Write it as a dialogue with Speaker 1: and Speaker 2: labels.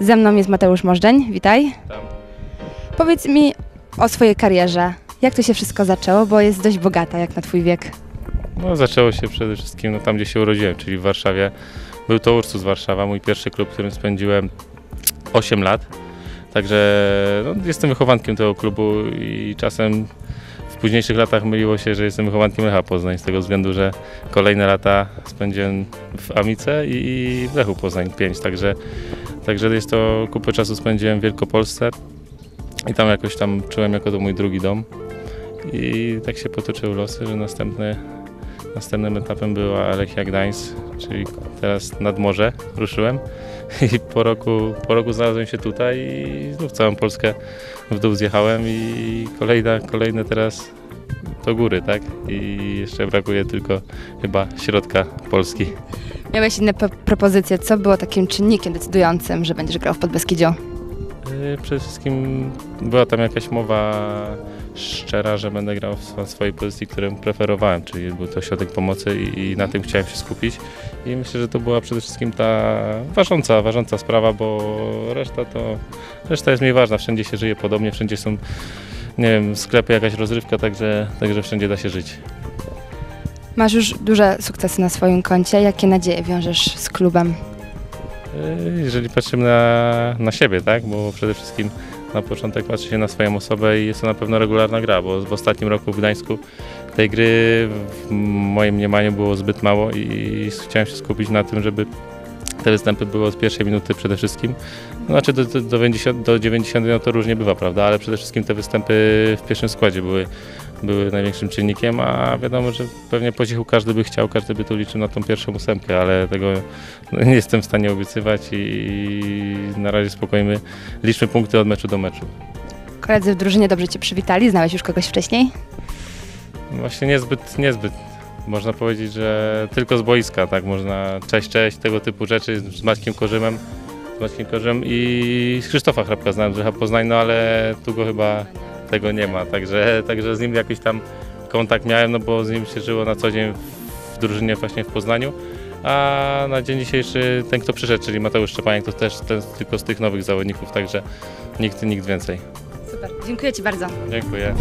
Speaker 1: Ze mną jest Mateusz Możdżeń, witaj.
Speaker 2: Tam.
Speaker 1: Powiedz mi o swojej karierze. Jak to się wszystko zaczęło, bo jest dość bogata jak na twój wiek.
Speaker 2: No, zaczęło się przede wszystkim no, tam, gdzie się urodziłem, czyli w Warszawie. Był to Ursus Warszawa, mój pierwszy klub, w którym spędziłem 8 lat. Także no, jestem wychowankiem tego klubu i czasem w późniejszych latach myliło się, że jestem wychowankiem Lecha Poznań, z tego względu, że kolejne lata spędziłem w Amice i w Lechu Poznań 5, także, także jest to kupę czasu spędziłem w Wielkopolsce i tam jakoś tam czułem jako to mój drugi dom. I tak się potoczyły losy, że następny, następnym etapem była Lechia Gdańsk, czyli teraz nad morze ruszyłem. I po roku, po roku znalazłem się tutaj i znów całą Polskę w dół zjechałem i kolejna, kolejne teraz do góry, tak? I jeszcze brakuje tylko chyba środka Polski.
Speaker 1: Miałeś inne po- propozycje. Co było takim czynnikiem decydującym, że będziesz grał w Podbeskidziu?
Speaker 2: Yy, Przede wszystkim była tam jakaś mowa szczera, że będę grał w swo- swojej pozycji, którą preferowałem, czyli był to środek pomocy i, i na tym chciałem się skupić. I myślę, że to była przede wszystkim ta ważąca, ważąca sprawa, bo reszta to reszta jest mniej ważna. Wszędzie się żyje podobnie, wszędzie są, nie wiem, sklepy, jakaś rozrywka, także, także wszędzie da się żyć.
Speaker 1: Masz już duże sukcesy na swoim koncie. Jakie nadzieje wiążesz z klubem?
Speaker 2: Yy, Jeżeli patrzymy na, na siebie, tak? Bo przede wszystkim na początek patrzy się na swoją osobę i jest to na pewno regularna gra, bo w ostatnim roku w Gdańsku tej gry w moim mniemaniu było zbyt mało i chciałem się skupić na tym, żeby te występy były od pierwszej minuty przede wszystkim. Znaczy do, do, do 90, do 90 no to różnie bywa, prawda? Ale przede wszystkim te występy w pierwszym składzie były, były największym czynnikiem, a wiadomo, że pewnie po cichu każdy by chciał, każdy by tu liczył na tą pierwszą ósemkę, ale tego nie jestem w stanie obiecywać i na razie spokojnie liczmy punkty od meczu do meczu.
Speaker 1: Koledzy w drużynie dobrze cię przywitali. Znałeś już kogoś wcześniej?
Speaker 2: Właśnie niezbyt, niezbyt. Można powiedzieć, że tylko z boiska, tak można cześć, cześć, tego typu rzeczy z Maćkiem Korzymem, z Maćkiem Korzym i z Krzysztofa Hrabka znałem z Lecha Poznań, no ale tu go chyba tego nie ma, także, także z nim jakiś tam kontakt miałem, no bo z nim się żyło na co dzień w drużynie właśnie w Poznaniu. A na dzień dzisiejszy ten, kto przyszedł, czyli Mateusz Szczepaniak, to też ten, tylko z tych nowych zawodników, także nikt, nikt więcej.
Speaker 1: Super. Dziękuję ci bardzo.
Speaker 2: Dziękuję.